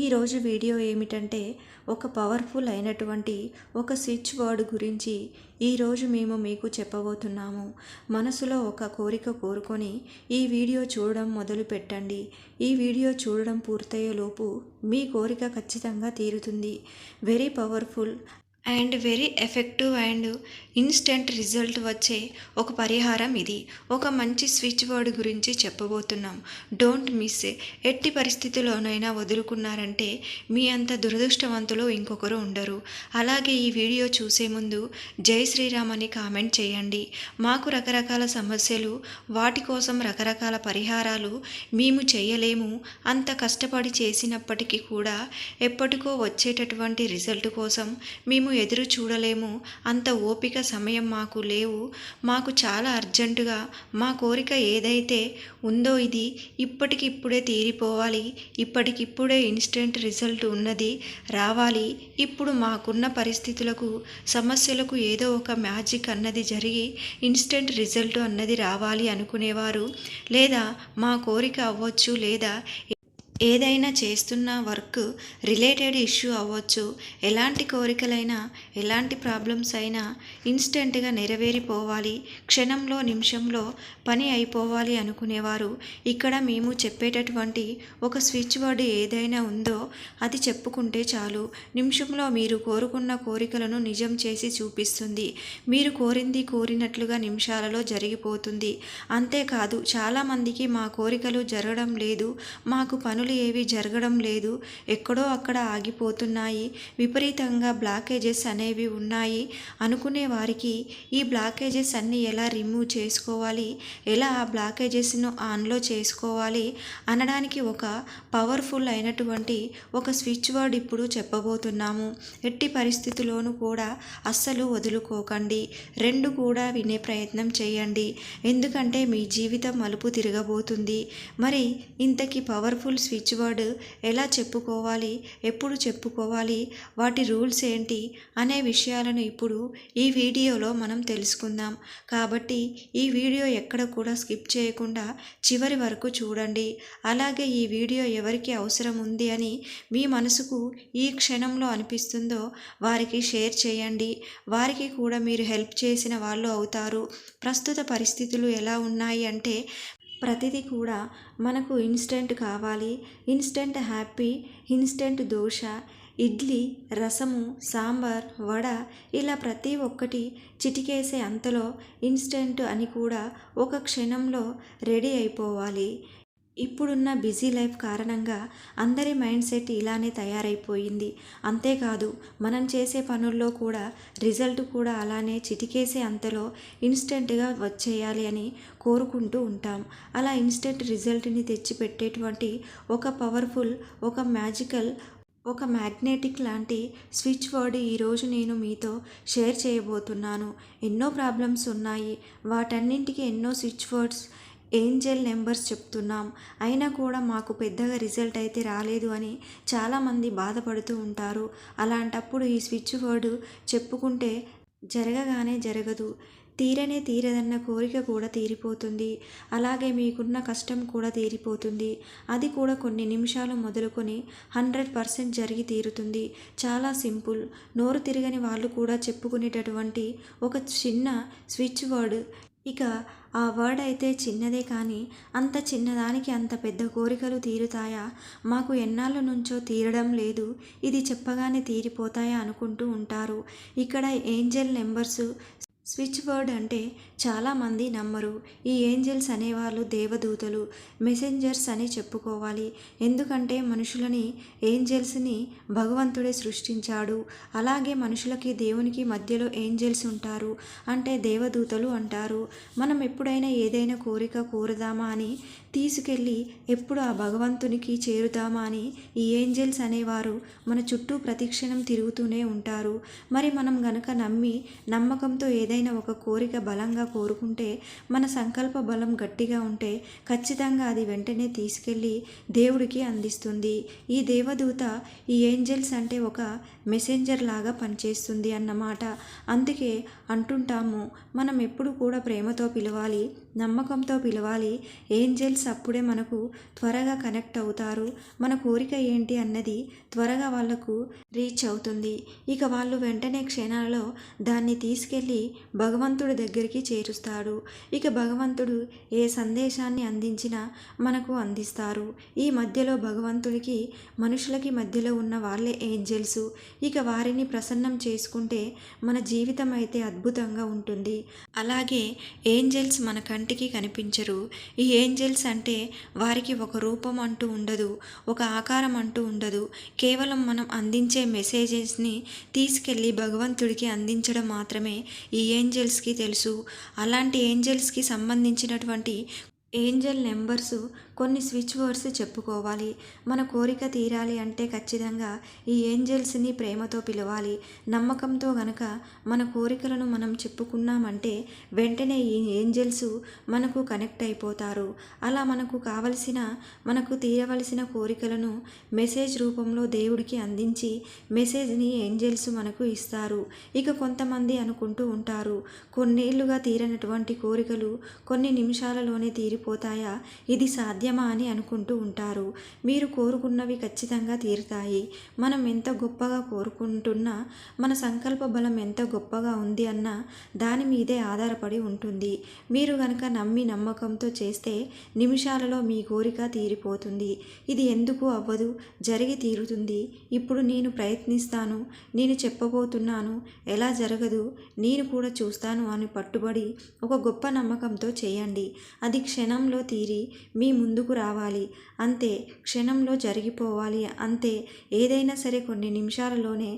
ఈరోజు వీడియో ఏమిటంటే ఒక పవర్ఫుల్ అయినటువంటి ఒక స్విచ్ బోర్డు గురించి ఈరోజు మేము మీకు చెప్పబోతున్నాము. మనసులో ఒక కోరిక కోరుకొని ఈ వీడియో చూడడం మొదలు పెట్టండి. ఈ వీడియో చూడడం పూర్తయ్యేలోపు మీ కోరిక ఖచ్చితంగా తీరుతుంది. Very powerful and very effective and instant result వచ్చే ఒక పరిహారం ఇది. ఒక మంచి స్విచ్ బోర్డ్ గురించి చెప్పబోతున్నాం. డోంట్ మిస్ ఎట్టి పరిస్థితిలోనైనా వదులుకున్నారంటే మీ అంత దురదృష్టవంతులు ఇంకొకరు ఉండరు. అలాగే ఈ వీడియో చూసే ముందు జై శ్రీరామ్ అని కామెంట్ చేయండి. మాకు రకరకాల సమస్యలు వాటి కోసం రకరకాల పరిహారాలు మేము చేయలేము. అంత కష్టపడి చేసినప్పటికీ కూడా ఎప్పటికో వచ్చేటటువంటి రిజల్ట్ కోసం మేము ఎదురు చూడలేము. అంత ఓపిక సమయం మాకు లేవు. మాకు చాలా అర్జెంటుగా మా కోరిక ఏదైతే ఉందో ఇది ఇప్పటికిప్పుడే తీరిపోవాలి. ఇప్పటికిప్పుడే ఇన్స్టెంట్ రిజల్ట్ ఉన్నది రావాలి. ఇప్పుడు మాకున్న పరిస్థితులకు సమస్యలకు ఏదో ఒక మ్యాజిక్ అన్నది జరిగి ఇన్స్టెంట్ రిజల్ట్ అన్నది రావాలి అనుకునేవారు. లేదా మా కోరిక అవ్వచ్చు లేదా ఏదైనా చేస్తున్న వర్క్ రిలేటెడ్ ఇష్యూ అవ్వచ్చు. ఎలాంటి కోరికలైనా ఎలాంటి ప్రాబ్లమ్స్ అయినా ఇన్స్టెంట్గా నెరవేరిపోవాలి. క్షణంలో నిమిషంలో పని అయిపోవాలి అనుకునేవారు. ఇక్కడ మేము చెప్పేటటువంటి ఒక స్విచ్ బోర్డు ఏదైనా ఉందో అది చెప్పుకుంటే చాలు. నిమిషంలో మీరు కోరుకున్న కోరికలను నిజం చేసి చూపిస్తుంది. మీరు కోరింది కోరినట్లుగా నిమిషాలలో జరిగిపోతుంది. అంతేకాదు చాలామందికి మా కోరికలు జరగడం లేదు. మాకు పనులు ఏవి జరగడం లేదు. ఎక్కడో అక్కడ ఆగిపోతున్నాయి. విపరీతంగా బ్లాకేజెస్ అనేవి ఉన్నాయి. అనుకునే వారికి ఈ బ్లాకేజెస్ అన్నీ ఎలా రిమూవ్ చేసుకోవాలి? ఎలా ఆ బ్లాకేజెస్ను ఆన్లో చేసుకోవాలి? అనడానికి ఒక పవర్ఫుల్ అయినటువంటి ఒక స్విచ్ బోర్డ్ ఇప్పుడు చెప్పబోతున్నాము. ఎట్టి పరిస్థితుల్లోనూ కూడా అస్సలు వదులుకోకండి. రెండు కూడా వినే ప్రయత్నం చేయండి. ఎందుకంటే మీ జీవితం మలుపు తిరగబోతుంది. మరి ఇంతకీ పవర్ఫుల్ స్విచ్ బోర్డ్ ఎలా చెప్పుకోవాలి ఎప్పుడు చెప్పుకోవాలి వాటి రూల్స్ ఏంటి అనే విషయాలను ఇప్పుడు ఈ వీడియోలో మనం తెలుసుకుందాం. కాబట్టి ఈ వీడియో ఎక్కడ కూడా స్కిప్ చేయకుండా చివరి వరకు చూడండి. అలాగే ఈ వీడియో ఎవరికి అవసరం ఉంది అని మీ మనసుకు ఈ క్షణంలో అనిపిస్తుందో వారికి షేర్ చేయండి. వారికి కూడా మీరు హెల్ప్ చేసిన వాళ్ళు అవుతారు. ప్రస్తుత పరిస్థితులు ఎలా ఉన్నాయి అంటే ప్రతిదీ కూడా మనకు ఇన్స్టెంట్ కావాలి instant happy instant dosa idli రసము సాంబార్ వడ ఇలా ప్రతి ఒక్కటి చిటికేసే అంతలో ఇన్స్టెంట్ అని కూడా ఒక క్షణంలో రెడీ అయిపోవాలి. ఇప్పుడున్న బిజీ లైఫ్ కారణంగా అందరి మైండ్ సెట్ ఇలానే తయారైపోయింది. అంతేకాదు మనం చేసే పనుల్లో కూడా రిజల్ట్ కూడా అలానే చిటికేసే అంతలో ఇన్స్టెంట్గా వచ్చేయాలి అని కోరుకుంటూ ఉంటాం. అలా ఇన్స్టెంట్ రిజల్ట్ని తెచ్చిపెట్టేటువంటి ఒక పవర్ఫుల్ ఒక మ్యాజికల్ ఒక మ్యాగ్నెటిక్ లాంటి స్విచ్ బోర్డ్ ఈరోజు నేను మీతో షేర్ చేయబోతున్నాను. ఎన్నో ప్రాబ్లమ్స్ ఉన్నాయి. వాటన్నింటికి ఎన్నో స్విచ్ బోర్డ్స్ ఏంజల్ నెంబర్స్ చెప్తున్నాం. అయినా కూడా మాకు పెద్దగా రిజల్ట్ అయితే రాలేదు అని చాలామంది బాధపడుతూ ఉంటారు. అలాంటప్పుడు ఈ స్విచ్ బోర్డు చెప్పుకుంటే జరగగానే జరగదు. తీరనే తీరదన్న కోరిక కూడా తీరిపోతుంది. అలాగే మీకున్న కష్టం కూడా తీరిపోతుంది. అది కూడా కొన్ని నిమిషాలు మొదలుకొని హండ్రెడ్ పర్సెంట్ జరిగి తీరుతుంది. చాలా సింపుల్. నోరు తిరగని వాళ్ళు కూడా చెప్పుకునేటటువంటి ఒక చిన్న స్విచ్ వర్డ్ ఇక ఆ వర్డ్ అయితే చిన్నదే కానీ అంత చిన్నదానికి అంత పెద్ద కోరికలు తీరుతాయా? మాకు ఎన్నాళ్ళ నుంచో తీరడం లేదు. ఇది చెప్పగానే తీరిపోతాయా అనుకుంటూ ఉంటారు. ఇక్కడ ఏంజల్ నెంబర్సు స్విచ్ బోర్డ్ అంటే చాలామంది నమ్మరు. ఈ ఏంజల్స్ అనేవాళ్ళు దేవదూతలు మెసెంజర్స్ అని చెప్పుకోవాలి. ఎందుకంటే మనుషులని ఏంజల్స్ని భగవంతుడే సృష్టించాడు. అలాగే మనుషులకి దేవునికి మధ్యలో ఏంజల్స్ ఉంటారు అంటే దేవదూతలు అంటారు. మనం ఎప్పుడైనా ఏదైనా కోరిక కోరుదామా అని తీసుకెళ్ళి ఎప్పుడు ఆ భగవంతునికి చేరుదామా అని ఈ ఏంజల్స్ అనేవారు మన చుట్టూ ప్రతిక్షణం తిరుగుతూనే ఉంటారు. మరి మనం గనక నమ్మి నమ్మకంతో ఏదైనా ఏదైనా ఒక కోరిక బలంగా కోరుకుంటే మన సంకల్ప బలం గట్టిగా ఉంటే ఖచ్చితంగా అది వెంటనే తీసుకెళ్ళి దేవుడికి అందిస్తుంది. ఈ దేవదూత ఈ ఏంజల్స్ అంటే ఒక మెసెంజర్ లాగా పనిచేస్తుంది అన్నమాట. అందుకే అంటుంటాము మనం ఎప్పుడు కూడా ప్రేమతో పిలవాలి. నమ్మకంతో పిలవాలి. ఏంజెల్స్ అప్పుడే మనకు త్వరగా కనెక్ట్ అవుతారు. మన కోరిక ఏంటి అన్నది త్వరగా వాళ్ళకు రీచ్ అవుతుంది. ఇక వాళ్ళు వెంటనే క్షణాలలో దాన్ని తీసుకెళ్ళి భగవంతుడి దగ్గరికి చేరుస్తాడు ఇక భగవంతుడు ఏ సందేశాన్ని అందించినా మనకు అందిస్తారు. ఈ మధ్యలో భగవంతుడికి మనుషులకి మధ్యలో ఉన్న వాళ్ళే ఏంజెల్స్. ఇక వారిని ప్రసన్నం చేసుకుంటే మన జీవితం అయితే అద్భుతంగా ఉంటుంది. అలాగే ఏంజెల్స్ మన కంటికి కనిపించరు. ఈ ఏంజల్స్ అంటే వారికి ఒక రూపం అంటూ ఉండదు ఒక ఆకారం అంటూ ఉండదు. కేవలం మనం అందించే మెసేజెస్ని తీసుకెళ్ళి భగవంతుడికి అందించడం మాత్రమే ఈ ఏంజల్స్కి తెలుసు. అలాంటి ఏంజల్స్కి సంబంధించినటువంటి ఏంజల్ నెంబర్స్ కొన్ని స్విచ్ వర్డ్స్ చెప్పుకోవాలి. మన కోరిక తీరాలి అంటే ఖచ్చితంగా ఈ ఏంజల్స్ని ప్రేమతో పిలవాలి. నమ్మకంతో గనక మన కోరికలను మనం చెప్పుకున్నామంటే వెంటనే ఈ ఏంజల్స్ మనకు కనెక్ట్ అయిపోతారు. అలా మనకు కావలసిన మనకు తీరవలసిన కోరికలను మెసేజ్ రూపంలో దేవుడికి అందించి మెసేజ్ని ఏంజల్స్ మనకు ఇస్తారు. ఇక కొంతమంది అనుకుంటూ ఉంటారు కొన్నేళ్ళుగా తీరనటువంటి కోరికలు కొన్ని నిమిషాలలోనే తీరిపోతాయా? ఇది సాధ్యమా అని అనుకుంటూ ఉంటారు. మీరు కోరుకున్నవి ఖచ్చితంగా తీరుతాయి. మనం ఎంత గొప్పగా కోరుకుంటున్నా మన సంకల్ప బలం ఎంత గొప్పగా ఉంది అన్న దాని మీదే ఆధారపడి ఉంటుంది. మీరు గనక నమ్మి నమ్మకంతో చేస్తే నిమిషాలలో మీ కోరిక తీరిపోతుంది. ఇది ఎందుకు అవ్వదు? జరిగి తీరుతుంది. ఇప్పుడు నేను ప్రయత్నిస్తాను. నేను చెప్పబోతున్నాను. ఎలా జరగదు? నేను కూడా చూస్తాను అని పట్టుబడి ఒక గొప్ప నమ్మకంతో చేయండి. అది క్షణంలో తీరి మీ ముందు ముందుకు రావాలి. అంతే క్షణంలో జరిగిపోవాలి. అంతే ఏదైనా సరే కొన్ని నిమిషాలలోనే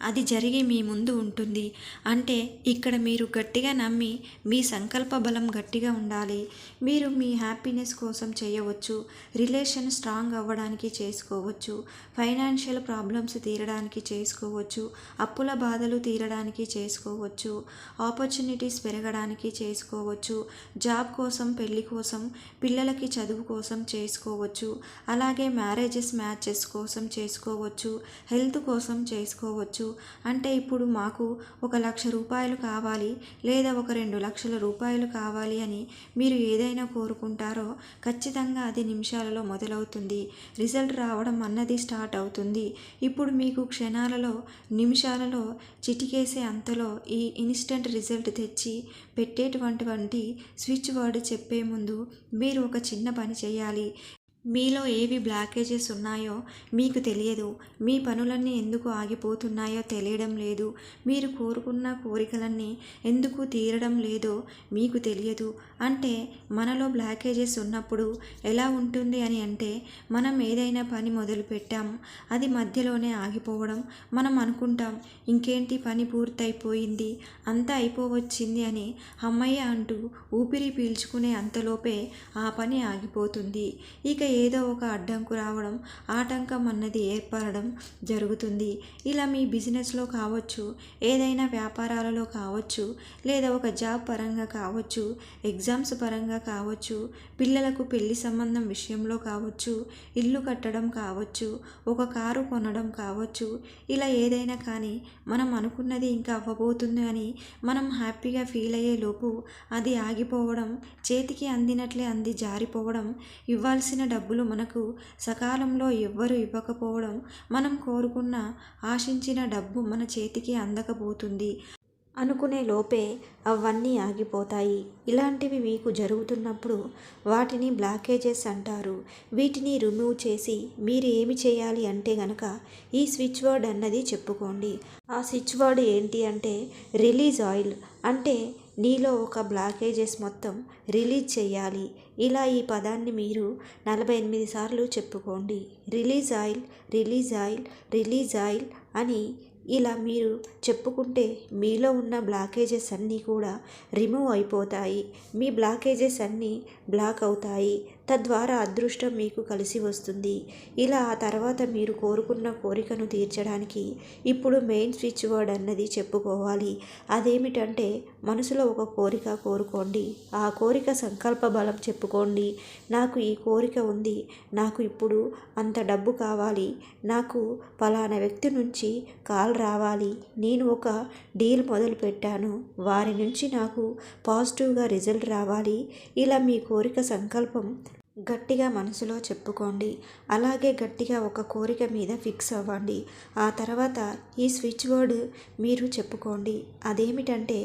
అది జరిగి మీ ముందు ఉంటుంది. అంటే ఇక్కడ మీరు గట్టిగా నమ్మి మీ సంకల్ప బలం గట్టిగా ఉండాలి. మీరు మీ హ్యాపీనెస్ కోసం చేయవచ్చు. రిలేషన్ స్ట్రాంగ్ అవ్వడానికి చేసుకోవచ్చు. ఫైనాన్షియల్ ప్రాబ్లమ్స్ తీరడానికి చేసుకోవచ్చు. అప్పుల బాధలు తీరడానికి చేసుకోవచ్చు. ఆపర్చునిటీస్ పెరగడానికి చేసుకోవచ్చు. జాబ్ కోసం పెళ్ళి కోసం పిల్లలకి చదువు కోసం చేసుకోవచ్చు. అలాగే మ్యారేజెస్ మ్యాచెస్ కోసం చేసుకోవచ్చు. హెల్త్ కోసం చేసుకోవచ్చు. అంటే ఇప్పుడు మాకు ఒక లక్ష రూపాయలు కావాలి లేదా ఒక రెండు లక్షల రూపాయలు కావాలి అని మీరు ఏదైనా కోరుకుంటారో ఖచ్చితంగా అది నిమిషాలలో మొదలవుతుంది. రిజల్ట్ రావడం అన్నది స్టార్ట్ అవుతుంది. ఇప్పుడు మీకు క్షణాలలో నిమిషాలలో చిటికేసే అంతలో ఈ ఇన్స్టెంట్ రిజల్ట్ తెచ్చి పెట్టేటువంటి స్విచ్ వర్డ్ చెప్పే ముందు మీరు ఒక చిన్న పని చేయాలి. మీలో ఏవి బ్లాకేజెస్ ఉన్నాయో మీకు తెలియదు. మీ పనులన్నీ ఎందుకు ఆగిపోతున్నాయో తెలియడం లేదు. మీరు కోరుకున్న కోరికలన్నీ ఎందుకు తీరడం లేదో మీకు తెలియదు. అంటే మనలో బ్లాకేజెస్ ఉన్నప్పుడు ఎలా ఉంటుంది అని అంటే మనం ఏదైనా పని మొదలు పెట్టాం అది మధ్యలోనే ఆగిపోవడం మనం అనుకుంటాం ఇంకేంటి పని పూర్తయిపోయింది అంతా అయిపోవచ్చింది అని అమ్మయ్య అంటూ ఊపిరి పీల్చుకునే అంతలోపే ఆ పని ఆగిపోతుంది. ఇక ఏదో ఒక అడ్డంకు రావడం ఆటంకం అన్నది ఏర్పడడం జరుగుతుంది. ఇలా మీ బిజినెస్లో కావచ్చు ఏదైనా వ్యాపారాలలో కావచ్చు లేదా ఒక జాబ్ పరంగా కావచ్చు ఎగ్జామ్స్ పరంగా కావచ్చు పిల్లలకు పెళ్ళి సంబంధం విషయంలో కావచ్చు ఇల్లు కట్టడం కావచ్చు ఒక కారు కొనడం కావచ్చు ఇలా ఏదైనా కానీ మనం అనుకున్నది ఇంకా అవ్వబోతుంది అని మనం హ్యాపీగా ఫీల్ అయ్యే లోపు అది ఆగిపోవడం చేతికి అందినట్లే అంది జారిపోవడం ఇవ్వాల్సిన డబ్బు డబ్బులు మనకు సకాలంలో ఎవ్వరు ఇవ్వకపోవడం మనం కోరుకున్న ఆశించిన డబ్బు మన చేతికి అందకపోతుంది అనుకునే లోపే అవన్నీ ఆగిపోతాయి. ఇలాంటివి మీకు జరుగుతున్నప్పుడు వాటిని బ్లాకేజెస్ అంటారు. వీటిని రిమూవ్ చేసి మీరు ఏమి చేయాలి అంటే గనక ఈ స్విచ్ వర్డ్ అన్నది చెప్పుకోండి. ఆ స్విచ్ వర్డ్ ఏంటి అంటే రిలీజ్ ఆయిల్ అంటే నీలో ఒక బ్లాకేజెస్ మొత్తం రిలీజ్ చేయాలి ఇలా ఈ పదాన్ని మీరు నలభై ఎనిమిది సార్లు చెప్పుకోండి. Release oil release oil release oil అని ఇలా మీరు చెప్పుకుంటే మీలో ఉన్న బ్లాకేజెస్ అన్నీ కూడా రిమూవ్ అయిపోతాయి. మీ బ్లాకేజెస్ అన్నీ బ్లాక్ అవుతాయి. తద్వారా అదృష్టం మీకు కలిసి వస్తుంది. ఇలా ఆ తర్వాత మీరు కోరుకున్న కోరికను తీర్చడానికి ఇప్పుడు మెయిన్ స్విచ్ వర్డ్ అన్నది చెప్పుకోవాలి. అదేమిటంటే మనసులో ఒక కోరిక కోరుకోండి. ఆ కోరిక సంకల్ప బలం చెప్పుకోండి. నాకు ఈ కోరిక ఉంది. నాకు ఇప్పుడు అంత డబ్బు కావాలి. నాకు ఫలానా వ్యక్తి నుంచి కాల్ రావాలి. నేను ఒక డీల్ మొదలు పెట్టాను వారి నుంచి నాకు పాజిటివ్గా రిజల్ట్ రావాలి. ఇలా మీకు కోరిక సంకల్పం గట్టిగా మనసులో చెప్పుకోండి. అలాగే గట్టిగా ఒక కోరిక మీద ఫిక్స్ అవ్వండి. ఆ తర్వాత ఈ స్విచ్ బోర్డు మీరు చెప్పుకోండి. అదేమిటంటే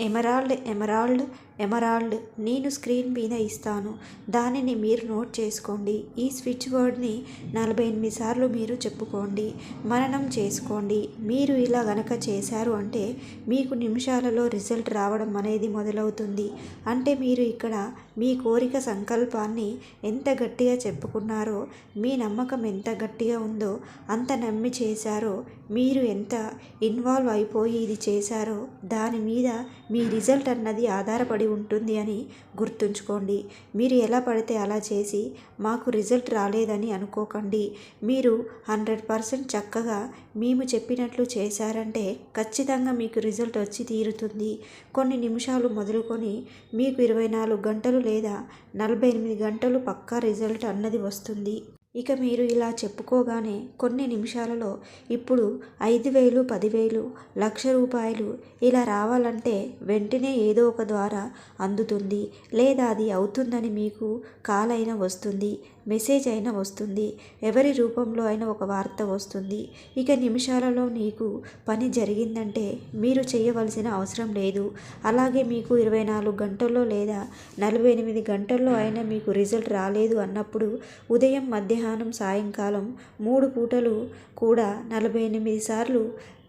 ఎమరాల్డ్ ఎమరాల్డ్ ఎమరాల్డ్ నేను స్క్రీన్ మీద ఇస్తాను. దానిని మీరు నోట్ చేసుకోండి. ఈ స్విచ్ వర్డ్ని నలభై ఎనిమిది సార్లు మీరు చెప్పుకోండి. మననం చేసుకోండి. మీరు ఇలా గనక చేశారు అంటే మీకు నిమిషాలలో రిజల్ట్ రావడం అనేది మొదలవుతుంది. అంటే మీరు ఇక్కడ మీ కోరిక సంకల్పాన్ని ఎంత గట్టిగా చెప్పుకున్నారో మీ నమ్మకం ఎంత గట్టిగా ఉందో అంత నమ్మి చేశారో మీరు ఎంత ఇన్వాల్వ్ అయిపోయి ఇది చేశారో దాని మీద మీ రిజల్ట్ అన్నది ఆధారపడి ఉంటుంది అని గుర్తుంచుకోండి. మీరు ఎలా పడితే అలా చేసి మాకు రిజల్ట్ రాలేదని అనుకోకండి. మీరు హండ్రెడ్ పర్సెంట్ చక్కగా మేము చెప్పినట్లు చేశారంటే ఖచ్చితంగా మీకు రిజల్ట్ వచ్చి తీరుతుంది. కొన్ని నిమిషాలు మొదలుకొని మీకు ఇరవై నాలుగు గంటలు లేదా నలభై ఎనిమిది గంటలు పక్కా రిజల్ట్ అన్నది వస్తుంది. ఇక మీరు ఇలా చెప్పుకోగానే కొన్ని నిమిషాలలో ఇప్పుడు ఐదు వేలు పదివేలు లక్ష రూపాయలు ఇలా రావాలంటే వెంటనే ఏదో ఒక ద్వారా అందుతుంది. లేదా అది అవుతుందని మీకు కాలైన వస్తుంది. మెసేజ్ అయినా వస్తుంది. ఎవరి రూపంలో అయినా ఒక వార్త వస్తుంది. ఇక నిమిషాలలో నీకు పని జరిగిందంటే మీరు చేయవలసిన అవసరం లేదు. అలాగే మీకు ఇరవై నాలుగు గంటల్లో లేదా నలభై ఎనిమిది గంటల్లో అయినా మీకు రిజల్ట్ రాలేదు అన్నప్పుడు ఉదయం మధ్యాహ్నం సాయంకాలం మూడు పూటలు కూడా నలభై ఎనిమిది సార్లు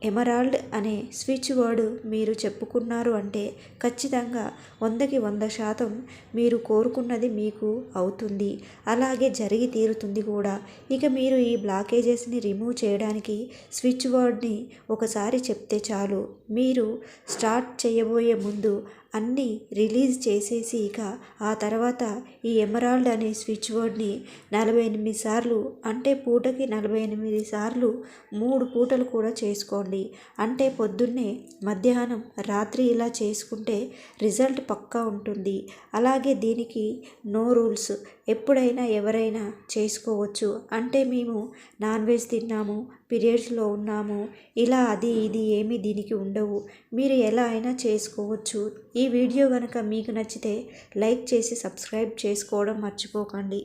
ఎమరాల్డ్ అనే స్విచ్ వర్డ్ మీరు చెప్పుకున్నారు అంటే ఖచ్చితంగా వందకి వంద శాతం మీరు కోరుకున్నది మీకు అవుతుంది. అలాగే జరిగి తీరుతుంది కూడా. ఇక మీరు ఈ బ్లాకేజెస్ని రిమూవ్ చేయడానికి స్విచ్ వర్డ్ని ఒకసారి చెప్తే చాలు. మీరు స్టార్ట్ చేయబోయే ముందు అన్నీ రిలీజ్ చేసేసి ఇక ఆ తర్వాత ఈ ఎమరాల్డ్ అనే స్విచ్ బోర్డ్ని నలభై ఎనిమిది సార్లు అంటే పూటకి నలభై ఎనిమిది సార్లు మూడు పూటలు కూడా చేసుకోండి. అంటే పొద్దున్నే మధ్యాహ్నం రాత్రి ఇలా చేసుకుంటే రిజల్ట్ పక్కా ఉంటుంది. అలాగే దీనికి నో రూల్స్ ఎప్పుడైనా ఎవరైనా చేసుకోవచ్చు. అంటే మేము నాన్ వెజ్ తిన్నాము పీరియడ్స్లో ఉన్నాము ఇలా అది ఇది ఏమీ దీనికి ఉండవు. మీరు ఎలా అయినా చేసుకోవచ్చు. ఈ వీడియో కనుక మీకు నచ్చితే లైక్ చేసి సబ్స్క్రైబ్ చేసుకోవడం మర్చిపోకండి.